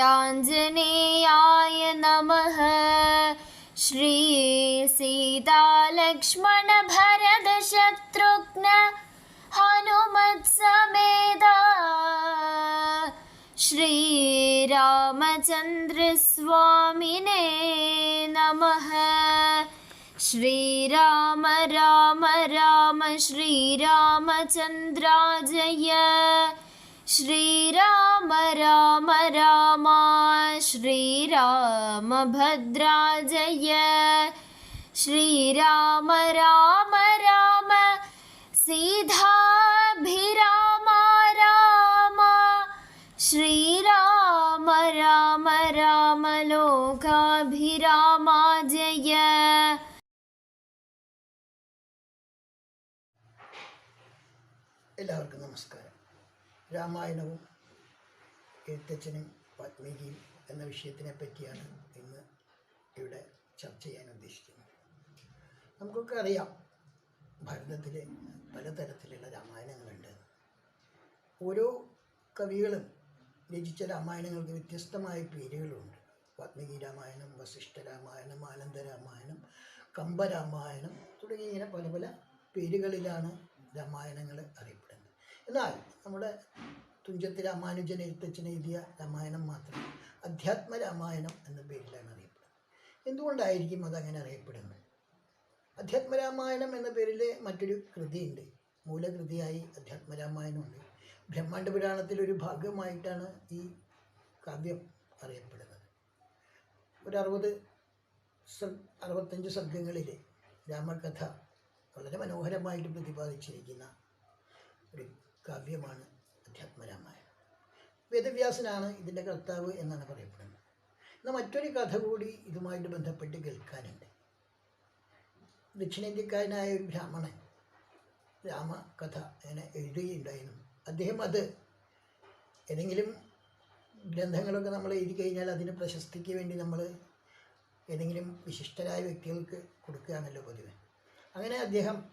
श्रीयाञ्जनेयाय नमः। श्रीसीतालक्ष्मणभरतशत्रुघ्न हनुमत्समेधा। श्रीरामचन्द्रस्वामिने नमः। श्रीराम राम राम श्रीरामचन्द्राजय श्रीराम राम राम श्रीरामभद्राजय श्रीराम राम राम सीधाभिराम राम श्रीराम राम राम लोकाभिरामा जय എല്ലാവർക്കും നമസ്കാരം രാമായണവും എഴുത്തച്ഛനും വാത്മീകിയും എന്ന വിഷയത്തിനെ പറ്റിയാണ് ഇന്ന് ഇവിടെ ചർച്ച ചെയ്യാൻ ഉദ്ദേശിക്കുന്നത്. നമുക്കൊക്കെ അറിയാം ഭാരതത്തിൽ പലതരത്തിലുള്ള രാമായണങ്ങളുണ്ട്. ഓരോ കവികളും രചിച്ച രാമായണങ്ങൾക്ക് വ്യത്യസ്തമായ പേരുകളുണ്ട്. വാത്മീകി രാമായണം വസിഷ്ഠ രാമായണം ആനന്ദ രാമായണം കമ്പരാമായണം തുടങ്ങി ഇങ്ങനെ പല പല പേരുകളിലാണ് രാമായണങ്ങൾ അറിയപ്പെടുന്നത്. എന്നാൽ നമ്മുടെ തുഞ്ചത്ത് രാമാനുജൻ എഴുത്തച്ഛൻ എഴുതിയ രാമായണം മാത്രം അധ്യാത്മ രാമായണം എന്ന പേരിലാണ് അറിയപ്പെടുന്നത്. എന്തുകൊണ്ടായിരിക്കും അതങ്ങനെ അറിയപ്പെടുന്നത്? അധ്യാത്മ രാമായണം എന്ന പേരിൽ മറ്റൊരു കൃതിയുണ്ട്. മൂലകൃതിയായി അധ്യാത്മ രാമായണമുണ്ട്. ബ്രഹ്മാണ്ഡ പുരാണത്തിലൊരു ഭാഗമായിട്ടാണ് ഈ കാവ്യം അറിയപ്പെടുന്നത്. ഒരു അറുപത് അറുപത്തഞ്ച് സർഗങ്ങളിൽ രാമകഥ വളരെ മനോഹരമായിട്ട് പ്രതിപാദിച്ചിരിക്കുന്ന ഒരു കാവ്യമാണ് അധ്യാത്മരാമായണം. വേദവ്യാസനാണ് ഇതിന്റെ കർത്താവ് എന്നാണ് പറയപ്പെടുന്നത്. എന്നാൽ മറ്റൊരു കഥ കൂടി ഇതുമായിട്ട് ബന്ധപ്പെട്ട് കേൾക്കാനുണ്ട്. ദക്ഷിണേന്ത്യക്കാരനായ ഒരു ബ്രാഹ്മണൻ രാമകഥ അങ്ങനെ എഴുതുകയുണ്ടായിരുന്നു. അദ്ദേഹം അത് ഏതെങ്കിലും ഗ്രന്ഥങ്ങളൊക്കെ നമ്മൾ എഴുതി കഴിഞ്ഞാൽ അതിന് പ്രശസ്തിക്ക് വേണ്ടി നമ്മൾ ഏതെങ്കിലും വിശിഷ്ടരായ വ്യക്തികൾക്ക് കൊടുക്കുകയാണല്ലോ പതിവ്. അങ്ങനെ അദ്ദേഹം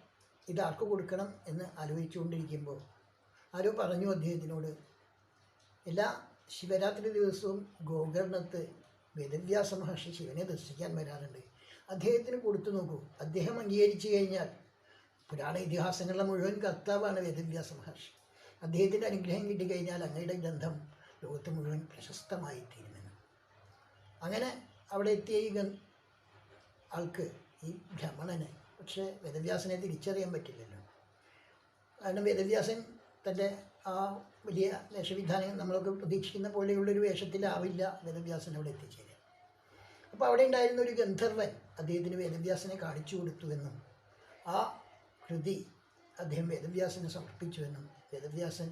ഇത് ആർക്ക് കൊടുക്കണം എന്ന് ആലോചിച്ചുകൊണ്ടിരിക്കുമ്പോൾ ആരോ പറഞ്ഞു അദ്ദേഹത്തിനോട്. എല്ലാ ശിവരാത്രി ദിവസവും ഗോകർണത്ത് വേദവ്യാസ മഹർഷി ശിവനെ ദർശിക്കാൻ വരാറുണ്ട്. അദ്ദേഹത്തിന് കൊടുത്തു നോക്കൂ. അദ്ദേഹം അംഗീകരിച്ചു കഴിഞ്ഞാൽ പുരാണ ഇതിഹാസങ്ങളുടെ മുഴുവൻ കർത്താവാണ് വേദവ്യാസ മഹർഷി. അദ്ദേഹത്തിന്റെ അനുഗ്രഹം കിട്ടിക്കഴിഞ്ഞാൽ അങ്ങയുടെ ഗ്രന്ഥം ലോകത്ത് മുഴുവൻ പ്രശസ്തമായി തീരുമെന്ന്. അങ്ങനെ അവിടെ എത്തിയ ഈ ആൾക്ക് ഈ ഭ്രമണന് പക്ഷേ വേദവ്യാസനെ തിരിച്ചറിയാൻ പറ്റില്ലല്ലോ. കാരണം വേദവ്യാസൻ തന്റെ ആ വലിയ വേഷവിധാനം നമ്മളൊക്കെ പ്രതീക്ഷിക്കുന്ന പോലെയുള്ളൊരു വേഷത്തിലാവില്ല വേദവ്യാസൻ അവിടെ എത്തിച്ചേരുക. അപ്പോൾ അവിടെ ഉണ്ടായിരുന്ന ഒരു ഗന്ധർവൻ അദ്ദേഹത്തിന് വേദവ്യാസനെ കാണിച്ചു കൊടുത്തുവെന്നും ആ കൃതി അദ്ദേഹം വേദവ്യാസന് സമർപ്പിച്ചുവെന്നും വേദവ്യാസൻ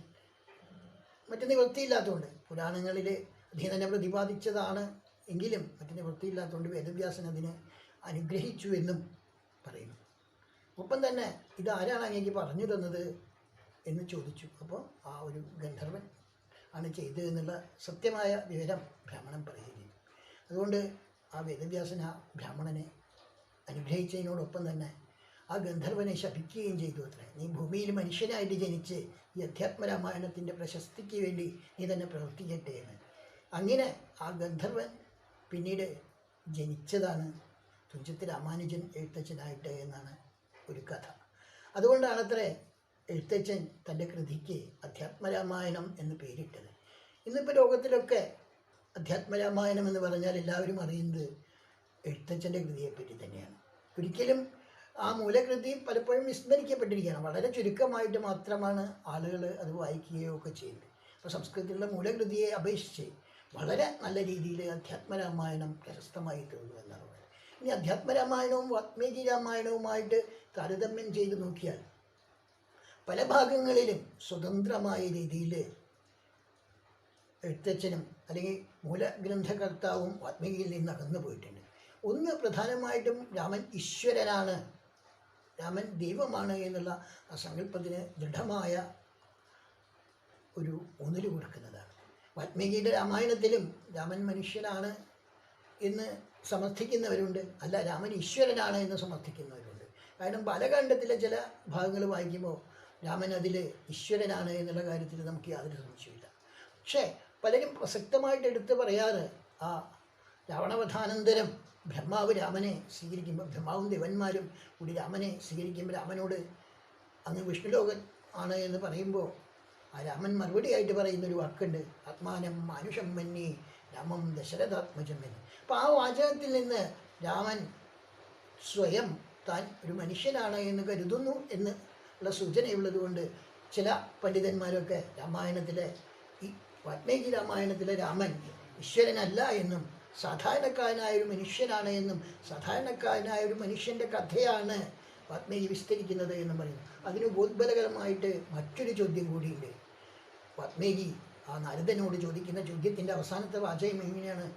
മറ്റു നിവൃത്തിയില്ലാത്തതുകൊണ്ട് പുരാണങ്ങളിൽ അദ്ദേഹം തന്നെ പ്രതിപാദിച്ചതാണ് എങ്കിലും മറ്റു നിവൃത്തിയില്ലാത്തതുകൊണ്ട് വേദവ്യാസൻ അതിനെ അനുഗ്രഹിച്ചു എന്നും പറയുന്നു. ഒപ്പം തന്നെ ഇതാരാണ് അങ്ങേക്ക് പറഞ്ഞു തന്നത്? എന്ന് ചോദിച്ചു. അപ്പോൾ ആ ഒരു ഗന്ധർവൻ ആണ് ചെയ്തത് എന്നുള്ള സത്യമായ വിവരം ബ്രാഹ്മണൻ പറയുകയും അതുകൊണ്ട് ആ വേദവ്യാസൻ ആ ബ്രാഹ്മണനെ അനുഗ്രഹിച്ചതിനോടൊപ്പം തന്നെ ആ ഗന്ധർവനെ ശപിക്കുകയും ചെയ്തു അത്രേ. നീ ഭൂമിയിൽ മനുഷ്യനായിട്ട് ജനിച്ച് ഈ അധ്യാത്മരാമായണത്തിന്റെ പ്രശസ്തിക്ക് വേണ്ടി നീ തന്നെ പ്രവർത്തിക്കട്ടെ എന്ന്. അങ്ങനെ ആ ഗന്ധർവൻ പിന്നീട് ജനിച്ചതാണ് തുഞ്ചത്ത് രാമാനുജൻ എഴുത്തച്ഛനായിട്ട് എന്നാണ് ഒരു കഥ. അതുകൊണ്ടാണത്രേ എഴുത്തച്ഛൻ തന്റെ കൃതിക്ക് അധ്യാത്മരാമായണം എന്ന് പേരിട്ടത്. ഇന്നിപ്പോൾ ലോകത്തിലൊക്കെ അധ്യാത്മരാമായണം എന്ന് പറഞ്ഞാൽ എല്ലാവരും അറിയുന്നത് എഴുത്തച്ഛന്റെ കൃതിയെപ്പറ്റി തന്നെയാണ്. ഒരിക്കലും ആ മൂലകൃതി പലപ്പോഴും വിസ്മരിക്കപ്പെട്ടിരിക്കുകയാണ്. വളരെ ചുരുക്കമായിട്ട് മാത്രമാണ് ആളുകൾ അത് വായിക്കുകയോ ഒക്കെ ചെയ്യുന്നത്. അപ്പോൾ സംസ്കൃതത്തിലുള്ള മൂലകൃതിയെ അപേക്ഷിച്ച് വളരെ നല്ല രീതിയിൽ അധ്യാത്മരാമായണം പ്രശസ്തമായി തീർന്നു എന്നാണ് പറയുന്നത്. ഇനി അധ്യാത്മരാമായണവും വാത്മീകി രാമായണവുമായിട്ട് താരതമ്യം ചെയ്ത് നോക്കിയാൽ പല ഭാഗങ്ങളിലും സ്വതന്ത്രമായ രീതിയിൽ എഴുത്തച്ഛനും അല്ലെങ്കിൽ മൂലഗ്രന്ഥകർത്താവും വാത്മീകിയിൽ നിന്ന് അകന്നു പോയിട്ടുണ്ട്. ഒന്ന് പ്രധാനമായിട്ടും രാമൻ ഈശ്വരനാണ്. രാമൻ ദൈവമാണ് എന്നുള്ള ആ സങ്കല്പത്തിന് ദൃഢമായ ഒരു ഊന്നൽ കൊടുക്കുന്നതാണ്. വാത്മീകിയുടെ രാമായണത്തിലും രാമൻ മനുഷ്യനാണ് എന്ന് സമർത്ഥിക്കുന്നവരുണ്ട്. അല്ല രാമൻ ഈശ്വരനാണ് എന്ന് സമർത്ഥിക്കുന്നവരുണ്ട്. കാരണം ബാലകാണ്ഡത്തിലെ ചില ഭാഗങ്ങൾ വായിക്കുമ്പോൾ രാമൻ അതിൽ ഈശ്വരനാണ് എന്നുള്ള കാര്യത്തിൽ നമുക്ക് യാതൊരു സംശയമില്ല പക്ഷേ പലരും പ്രസക്തമായിട്ട് എടുത്ത് പറയാറ് ആ രാവണവധാനന്തരം ബ്രഹ്മാവ് രാമനെ സ്വീകരിക്കുമ്പോൾ ബ്രഹ്മാവും ദേവന്മാരും കൂടി രാമനെ സ്വീകരിക്കുമ്പോൾ രാമനോട് അങ്ങ് വിഷ്ണുലോകൻ ആണ് എന്ന് പറയുമ്പോൾ ആ രാമൻ മറുപടിയായിട്ട് പറയുന്നൊരു വാക്കുണ്ട് ആത്മാനം മാനുഷം മന്നി രാമം ദശരഥാത്മജം എന്ന് അപ്പോൾ ആ വാചകത്തിൽ നിന്ന് രാമൻ സ്വയം താൻ ഒരു മനുഷ്യനാണ് എന്ന് കരുതുന്നു എന്ന് ഉള്ള സൂചനയുള്ളത് കൊണ്ട് ചില പണ്ഡിതന്മാരൊക്കെ രാമായണത്തിലെ ഈ വാൽമീകി രാമായണത്തിലെ രാമൻ ഈശ്വരനല്ല എന്നും സാധാരണക്കാരനായ ഒരു മനുഷ്യനാണ് എന്നും സാധാരണക്കാരനായ ഒരു മനുഷ്യന്റെ കഥയാണ് വാൽമീകി വിസ്തരിക്കുന്നത് എന്നും പറയുന്നു. അതിന് ബോധ്ബലകരമായിട്ട് മറ്റൊരു ചോദ്യം കൂടിയുണ്ട്. വാൽമീകി ആ നാരദനോട് ചോദിക്കുന്ന ചോദ്യത്തിന്റെ അവസാനത്തെ വാചകം എങ്ങനെയാണ്?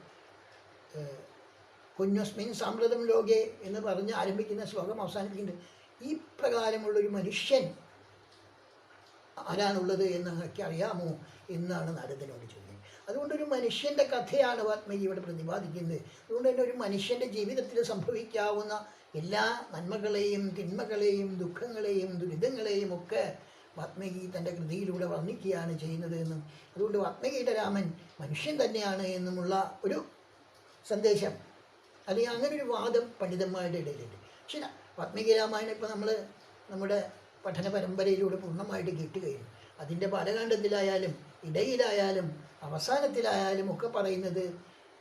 കുഞ്ഞസ്മിൻ സാമ്പ്രതം ലോകെ എന്ന് പറഞ്ഞ് ആരംഭിക്കുന്ന ശ്ലോകം അവസാനിപ്പിക്കുന്നുണ്ട്. ഈ പ്രകാരമുള്ളൊരു മനുഷ്യൻ ആരാണുള്ളത് എന്ന് നിങ്ങൾക്ക് അറിയാമോ എന്നാണ് നാരദനോട് ചോദ്യം. അതുകൊണ്ടൊരു മനുഷ്യന്റെ കഥയാണ് വാത്മീകി ഇവിടെ പ്രതിപാദിക്കുന്നത്. അതുകൊണ്ട് തന്നെ ഒരു മനുഷ്യന്റെ ജീവിതത്തിൽ സംഭവിക്കാവുന്ന എല്ലാ നന്മകളെയും തിന്മകളെയും ദുഃഖങ്ങളെയും ദുരിതങ്ങളെയും ഒക്കെ വാത്മീകി തന്റെ കൃതിയിലൂടെ വർണിക്കുകയാണ് ചെയ്യുന്നത് എന്നും അതുകൊണ്ട് വാത്മീകിയുടെ രാമൻ മനുഷ്യൻ തന്നെയാണ് എന്നുമുള്ള ഒരു സന്ദേശം അല്ലെങ്കിൽ അങ്ങനെ ഒരു വാദം പണ്ഡിതന്മാരുടെ ഇടയിലുണ്ട്. പക്ഷേ വാത്മീകി രാമായണം ഇപ്പോൾ നമ്മൾ നമ്മുടെ പഠന പരമ്പരയിലൂടെ പൂർണമായിട്ട് കേട്ട് കഴിഞ്ഞു. അതിന്റെ ബാലകാണ്ഡത്തിലായാലും ഇടയിലായാലും അവസാനത്തിലായാലും ഒക്കെ പറയുന്നത്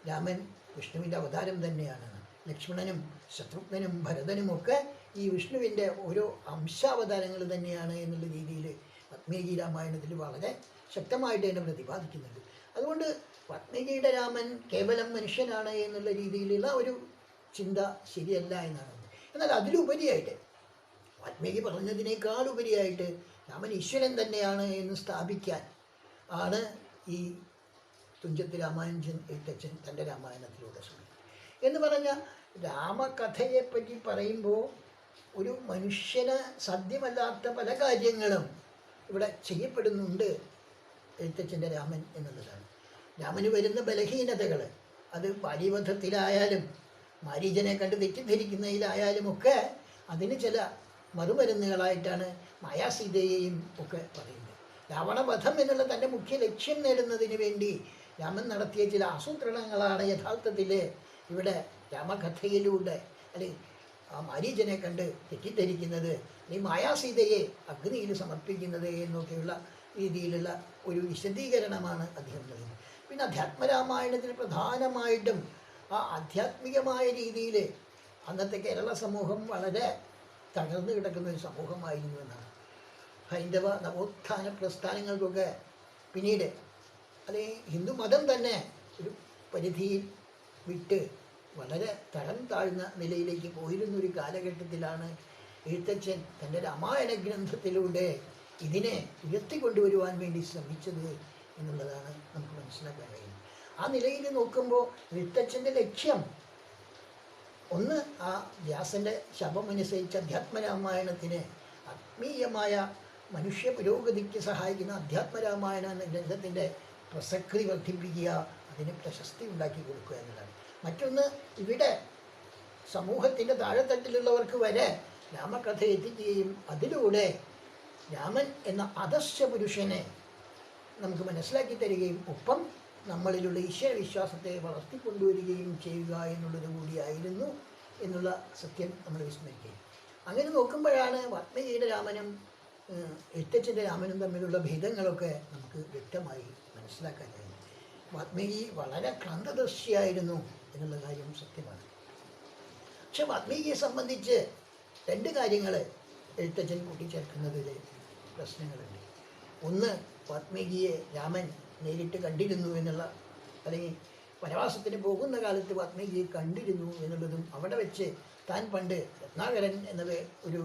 രാമൻ വിഷ്ണുവിന്റെ അവതാരം തന്നെയാണെന്ന് ലക്ഷ്മണനും ശത്രുഘ്നനും ഭരതനും ഒക്കെ ഈ വിഷ്ണുവിന്റെ ഓരോ അംശാവതാരങ്ങൾ തന്നെയാണ് എന്നുള്ള രീതിയിൽ വാത്മീകി രാമായണത്തിൽ വളരെ ശക്തമായിട്ട് തന്നെ പ്രതിപാദിക്കുന്നുണ്ട്. അതുകൊണ്ട് വാത്മീകിയുടെ രാമൻ കേവലം മനുഷ്യനാണ് എന്നുള്ള രീതിയിലുള്ള ഒരു ചിന്ത ശരിയല്ല എന്നാണ് എന്നാൽ അതിലുപരിയായിട്ട് വാൽമീകി പറഞ്ഞതിനേക്കാൾ ഉപരിയായിട്ട് രാമൻ ഈശ്വരൻ തന്നെയാണ് എന്ന് സ്ഥാപിക്കാൻ ആണ് ഈ തുഞ്ചത്ത് രാമാനുജൻ എഴുത്തച്ഛൻ തന്റെ രാമായണത്തിലൂടെ ശ്രമിക്കുന്നത് എന്ന് പറഞ്ഞാൽ രാമകഥയെപ്പറ്റി പറയുമ്പോൾ ഒരു മനുഷ്യന് സാധ്യമല്ലാത്ത പല കാര്യങ്ങളും ഇവിടെ ചെയ്യപ്പെടുന്നുണ്ട് എഴുത്തച്ഛന്റെ രാമൻ എന്നുള്ളതാണ്. രാമന് വരുന്ന ബലഹീനതകൾ അത് ബാല്യബന്ധത്തിലായാലും മാരീജനെ കണ്ട് തെറ്റിദ്ധരിക്കുന്നതിലായാലും ഒക്കെ അതിന് ചില മറുമരുന്നുകളായിട്ടാണ് മായാസീതയെയും ഒക്കെ പറയുന്നത്. രാവണവധം എന്നുള്ള തന്റെ മുഖ്യ ലക്ഷ്യം നേടുന്നതിന് വേണ്ടി രാമൻ നടത്തിയ ചില ആസൂത്രണങ്ങളാണ് യഥാർത്ഥത്തിൽ ഇവിടെ രാമകഥയിലൂടെ അല്ലെങ്കിൽ ആ മാരീജനെ കണ്ട് തെറ്റിദ്ധരിക്കുന്നത് അല്ലെങ്കിൽ മായാസീതയെ അഗ്നിയിൽ സമർപ്പിക്കുന്നത് എന്നൊക്കെയുള്ള രീതിയിലുള്ള ഒരു വിശദീകരണമാണ് അദ്ദേഹം നൽകുന്നത്. പിന്നെ അധ്യാത്മരാമായണത്തിൽ പ്രധാനമായിട്ടും ആ ആധ്യാത്മികമായ രീതിയിൽ അന്നത്തെ കേരള സമൂഹം വളരെ തകർന്നു കിടക്കുന്ന ഒരു സമൂഹമായിരുന്നു എന്നാണ്. ഹൈന്ദവ നവോത്ഥാന പ്രസ്ഥാനങ്ങൾക്കൊക്കെ പിന്നീട് അത് ഹിന്ദു മതം തന്നെ ഒരു പരിധിയിൽ വിട്ട് വളരെ തരം താഴ്ന്ന നിലയിലേക്ക് പോയിരുന്ന ഒരു കാലഘട്ടത്തിലാണ് എഴുത്തച്ഛൻ തന്റെ രാമായണ ഗ്രന്ഥത്തിലൂടെ ഇതിനെ ഉയർത്തിക്കൊണ്ടുവരുവാൻ വേണ്ടി ശ്രമിച്ചത് എന്നുള്ളതാണ് നമുക്ക് മനസ്സിലാക്കാൻ കഴിയുന്നത്. ആ നിലയിൽ നോക്കുമ്പോൾ വിത്തച്ഛന്റെ ലക്ഷ്യം. ഒന്ന് ആ വ്യാസന്റെ ശബമനുസരിച്ച് അധ്യാത്മരാമായണത്തിന് ആത്മീയമായ മനുഷ്യ പുരോഗതിക്ക് സഹായിക്കുന്ന അധ്യാത്മരാമായണം എന്ന ഗ്രന്ഥത്തിന്റെ പ്രസക്തി വർദ്ധിപ്പിക്കുക അതിന് പ്രശസ്തി ഉണ്ടാക്കി കൊടുക്കുക എന്നതാണ് മറ്റൊന്ന് ഇവിടെ സമൂഹത്തിന്റെ താഴെത്തട്ടിലുള്ളവർക്ക് വരെ രാമകഥ എത്തിക്കുകയും അതിലൂടെ രാമൻ എന്ന അദർശ പുരുഷനെ നമുക്ക് മനസ്സിലാക്കി തരികയും ഒപ്പം നമ്മളിലുള്ള ഈശ്വരവിശ്വാസത്തെ വളർത്തിക്കൊണ്ടുവരികയും ചെയ്യുക എന്നുള്ളത് കൂടിയായിരുന്നു എന്നുള്ള സത്യം നമ്മൾ വിസ്മരിക്കുകയും അങ്ങനെ നോക്കുമ്പോഴാണ് വാത്മീകിയുടെ രാമനും ഏഹ്, എഴുത്തച്ഛന്റെ രാമനും തമ്മിലുള്ള ഭേദങ്ങളൊക്കെ നമുക്ക് വ്യക്തമായി മനസ്സിലാക്കാൻ കഴിയും. വാത്മീകി വളരെ ക്രാന്തദർശിയായിരുന്നു എന്നുള്ള കാര്യം സത്യമാണ്. പക്ഷെ വാത്മീകിയെ സംബന്ധിച്ച് രണ്ട് കാര്യങ്ങൾ എഴുത്തച്ഛൻ കൂട്ടിച്ചേർക്കുന്നതിൽ പ്രശ്നങ്ങളുണ്ട്. ഒന്ന് വാത്മീകിയെ രാമൻ നേരിട്ട് കണ്ടിരുന്നു എന്നുള്ള അല്ലെങ്കിൽ വനവാസത്തിന് പോകുന്ന കാലത്ത് വാത്മീകിയെ കണ്ടിരുന്നു എന്നുള്ളതും അവിടെ വെച്ച് താൻ പണ്ട് രത്നാകരൻ എന്നത് ഒരു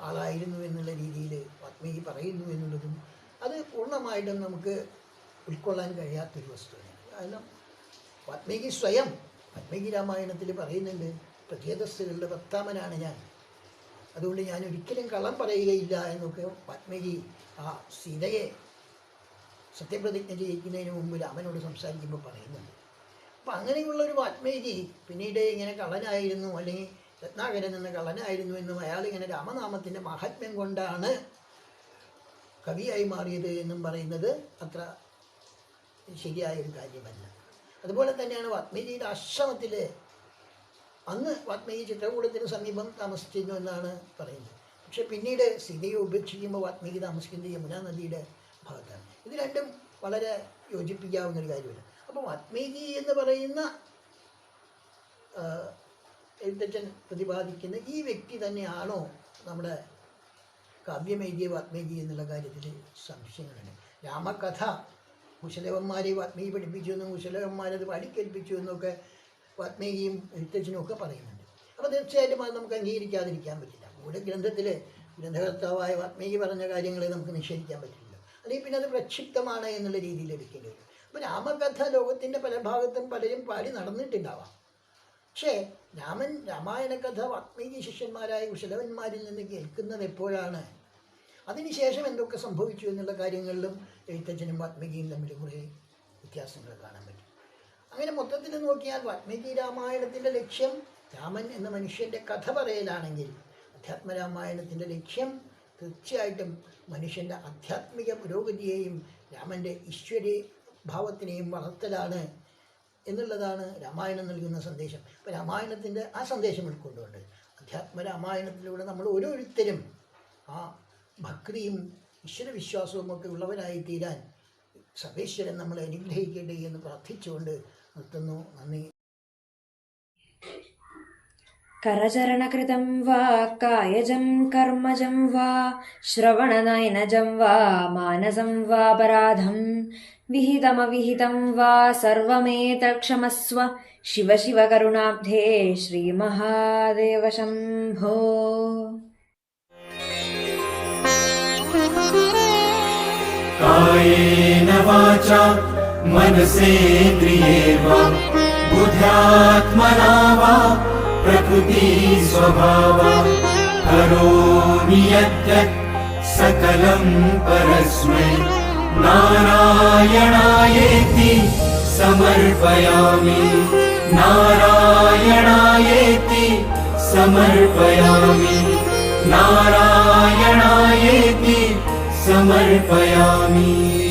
ആളായിരുന്നു എന്നുള്ള രീതിയിൽ പത്മജി പറയുന്നു എന്നുള്ളതും അത് പൂർണമായിട്ടും നമുക്ക് ഉൾക്കൊള്ളാൻ കഴിയാത്തൊരു വസ്തുവാണ് കാരണം വാത്മീകി സ്വയം പത്മജി രാമായണത്തിൽ പറയുന്നുണ്ട് പ്രത്യേകസ്ഥകളുടെ ഭർത്താമനാണ് ഞാൻ. അതുകൊണ്ട് ഞാൻ ഒരിക്കലും കള്ളം പറയുകയില്ല എന്നൊക്കെ പത്മജി ആ സീതയെ സത്യപ്രതിജ്ഞ ചെയ്യിക്കുന്നതിന് മുമ്പ് രാമനോട് സംസാരിക്കുമ്പോൾ പറയുന്നുണ്ട്. അപ്പം അങ്ങനെയുള്ള ഒരു വാത്മീകി പിന്നീട് ഇങ്ങനെ കള്ളനായിരുന്നു അല്ലെങ്കിൽ രത്നാകരൻ എന്ന കള്ളനായിരുന്നു എന്നും അയാൾ ഇങ്ങനെ രാമനാമത്തിന്റെ മഹാത്മ്യം കൊണ്ടാണ് കവിയായി മാറിയത് എന്നും പറയുന്നത് അത്ര ശരിയായ ഒരു കാര്യമല്ല. അതുപോലെ തന്നെയാണ് വാത്മീജിയുടെ ആശ്രമത്തിൽ അന്ന് വാത്മീകി ചിത്രകൂടത്തിന് സമീപം താമസിച്ചിരുന്നു എന്നാണ് പറയുന്നത്. പക്ഷെ പിന്നീട് സീതയെ ഉപേക്ഷിക്കുമ്പോൾ വാത്മീകി താമസിക്കുന്നത് യമുനാ നദിയുടെ ഭാഗത്താണ്. ഇത് രണ്ടും വളരെ യോജിപ്പിക്കാവുന്ന ഒരു കാര്യമല്ല. അപ്പം വാത്മീകി എന്ന് പറയുന്ന എഴുത്തച്ഛൻ പ്രതിപാദിക്കുന്ന ഈ വ്യക്തി തന്നെയാണോ നമ്മുടെ കാവ്യമെഴുതിയ വാത്മീകി എന്നുള്ള കാര്യത്തിൽ സംശയങ്ങളുണ്ട്. രാമകഥ കുശലവന്മാരെ വാത്മീകി പഠിപ്പിച്ചു എന്നും കുശലവന്മാരത് പാടിക്കേൽപ്പിച്ചു എന്നൊക്കെ വാത്മീകിയും എഴുത്തച്ഛനും ഒക്കെ പറയുന്നുണ്ട്. അപ്പോൾ തീർച്ചയായിട്ടും അത് നമുക്ക് അംഗീകരിക്കാതിരിക്കാൻ പറ്റില്ല. കൂടെ ഗ്രന്ഥത്തിൽ ഗ്രന്ഥകർത്താവായ വാത്മീകി പറഞ്ഞ കാര്യങ്ങളെ നമുക്ക് നിഷേധിക്കാൻ പറ്റില്ല. അല്ലെങ്കിൽ പിന്നെ അത് പ്രക്ഷിപ്തമാണ് എന്നുള്ള രീതിയിൽ എടുക്കേണ്ടി വരും. അപ്പോൾ രാമകഥ ലോകത്തിന്റെ പല ഭാഗത്തും പലരും പാടി നടന്നിട്ടുണ്ടാവാം. പക്ഷേ രാമൻ രാമായണ കഥ വാത്മീകി ശിഷ്യന്മാരായ കുശലവന്മാരിൽ നിന്ന് കേൾക്കുന്നത് എപ്പോഴാണ്? അതിനുശേഷം എന്തൊക്കെ സംഭവിച്ചു എന്നുള്ള കാര്യങ്ങളിലും എഴുത്തച്ഛനും വാത്മീകിയും തമ്മിൽ കുറേ വ്യത്യാസങ്ങൾ കാണാൻ പറ്റും. അങ്ങനെ മൊത്തത്തിൽ നോക്കിയാൽ വാത്മീകി രാമായണത്തിന്റെ ലക്ഷ്യം രാമൻ എന്ന മനുഷ്യന്റെ കഥ പറയലാണെങ്കിൽ അധ്യാത്മരാമായണത്തിന്റെ ലക്ഷ്യം തീർച്ചയായിട്ടും മനുഷ്യന്റെ ആധ്യാത്മിക പുരോഗതിയെയും രാമന്റെ ഈശ്വരീയ ഭാവത്തിനെയും വളർത്തലാണ് എന്നുള്ളതാണ് രാമായണം നൽകുന്ന സന്ദേശം. അപ്പോൾ രാമായണത്തിന്റെ ആ സന്ദേശം ഉൾക്കൊണ്ടുകൊണ്ട് അധ്യാത്മ രാമായണത്തിലൂടെ നമ്മൾ ഓരോരുത്തരും ആ ഭക്തിയും ഈശ്വരവിശ്വാസവും ഒക്കെ ഉള്ളവരായി തീരാൻ സർവേശ്വരൻ നമ്മളെ അനുഗ്രഹിക്കട്ടെ എന്ന് പ്രാർത്ഥിച്ചുകൊണ്ട് നിർത്തുന്നു. നന്ദി. करचरणकृतं वा कायजं कर्मजं वा श्रवणनयनजं वा मानसं वापराधं विहितमविहितं वा सर्वमेतत्क्षमस्व शिव शिव करुणाब्धे श्रीमहादेव शम्भो प्रकृतिस्वभावा करोमि यद्यत् सकलं परस्मै। नारायणायेति समर्पयामि। नारायणायेति समर्पयामि। नारायणायेति समर्पयामि